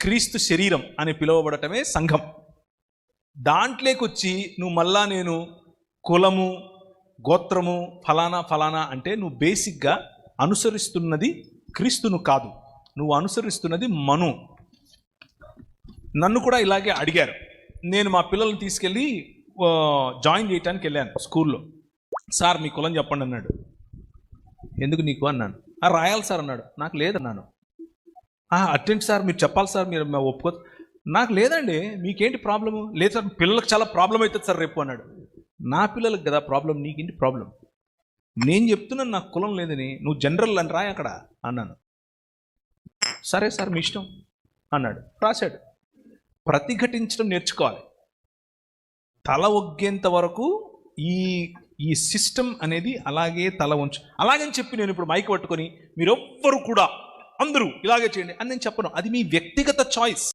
క్రీస్తు శరీరం అని పిలువబడటమే సంఘం. దాంట్లోకి వచ్చి నువ్వు మళ్ళా నేను కులము గోత్రము ఫలానా ఫలానా అంటే నువ్వు బేసిక్గా అనుసరిస్తున్నది క్రీస్తును కాదు. నువ్వు అనుసరిస్తున్నది మను. నన్ను కూడా ఇలాగే అడిగారు. నేను మా పిల్లల్ని తీసుకెళ్ళి జాయిన్ చేయటానికి వెళ్ళాను స్కూల్లో. సార్ మీ కులం చెప్పండి అన్నాడు. ఎందుకు నీకు? అన్నాను. "ఆ, రాయాలి సార్ అన్నాడు. నాకు లేదన్నాను. అటెండ్ సార్ మీరు చెప్పాలి సార్ మీరు ఒప్పుకో నాకు లేదండి మీకేంటి ప్రాబ్లము? లేదు సార్ పిల్లలకు చాలా ప్రాబ్లం అవుతుంది సార్ రేపు అన్నాడు. నా పిల్లలకు కదా ప్రాబ్లం నీకేంటి ప్రాబ్లం నేను చెప్తున్నాను నాకు కులం లేదని నువ్వు జనరల్ అని రాయి అక్కడ అన్నాను. సరే సార్ మీ ఇష్టం అన్నాడు. రాశాడు. ప్రతిఘటించడం నేర్చుకోవాలి. తల ఒగ్గేంత వరకు ఈ ఈ సిస్టమ్ అనేది అలాగే తల ఉంచు అలాగని చెప్పి నేను ఇప్పుడు మైక్ పట్టుకొని మీరెవ్వరు కూడా అందరూ ఇలాగే చేయండి అని నేను చెప్పను. అది మీ వ్యక్తిగత చాయిస్